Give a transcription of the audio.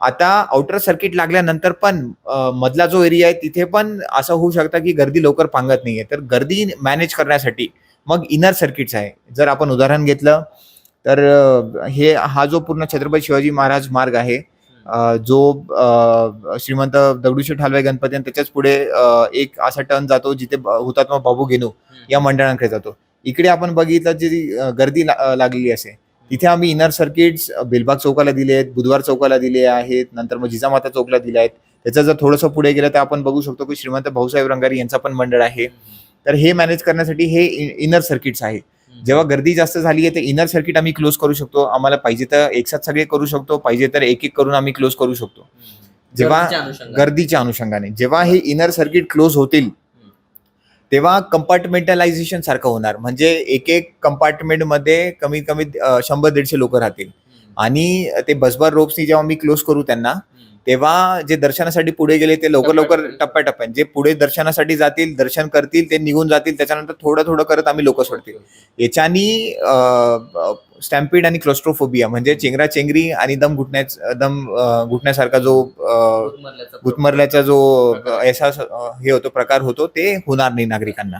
आता outer circuit लागल्यानंतर पण मधला जो एरिया आहे तिथे पण असं होऊ शकतं की गर्दी लवकर पांगत नाहीये. तर गर्दी मॅनेज करण्यासाठी मग इनर सर्किट्स आहे. जर आपण उदाहरण घेतलं तर हे हा जो पूर्ण छत्रपती शिवाजी महाराज मार्ग आहे जो श्रीमंत दगडूशेठ हलवाई गणपती आणि त्याच्याच पुढे एक असा टर्न जातो जिथे ब- हुतात्मा बाबू घेणू या मंडळांकडे जातो. इकडे आपण बघितलं जी गर्दी ला- लागलेली असे. तिथे आम्ही इनर सर्किट्स बेलबाग चौकाला दिले आहेत बुधवार चौकाला दिले आहेत नंतर मग जिजामाता चौकला दिले आहेत. त्याचं जर थोडंसं पुढे गेलं तर आपण बघू शकतो की श्रीमंत भाऊसाहेब रंगारी यांचा पण मंडळ आहे. तर हे मॅनेज करण्यासाठी हे इनर सर्किट्स आहे जेव्हा गर्दी जास्त झाली आहे तर इनर सर्किट आम्ही क्लोज करू शकतो. आम्हाला पाहिजे तर एकसाथ सगळे करू शकतो पाहिजे तर एक एक करून आम्ही क्लोज करू शकतो. जेव्हा. गर्दीच्या अनुषंगाने. जेव्हा हे इनर सर्किट क्लोज होतील तेव्हा कंपार्टमेंटलायझेशन सारखं होणार. म्हणजे एक एक कंपार्टमेंटमध्ये कमीत कमी शंभर दीडशे लोक राहतील. आणि ते बसबार रोप्सनी जेव्हा मी क्लोज करू त्यांना तेव्हा जे दर्शनासाठी पुढे गेले ते लवकर लवकर. टप्प्याटप्प्याने. जे पुढे दर्शनासाठी जातील दर्शन करतील ते निघून जातील त्याच्यानंतर थोडं थोडं करत आम्ही लोक सोडतील. याच्यानी स्टॅम्पिड आणि क्लोस्ट्रोफोबिया म्हणजे चेंगरा चेंगरी आणि दम घुटण्याच दम घुटण्यासारखा जो गुदमरल्याचा गुदमरल्याचा जो प्रकार. अ, अहसास अ, हे होतो प्रकार होतो ते होणार नाही नागरिकांना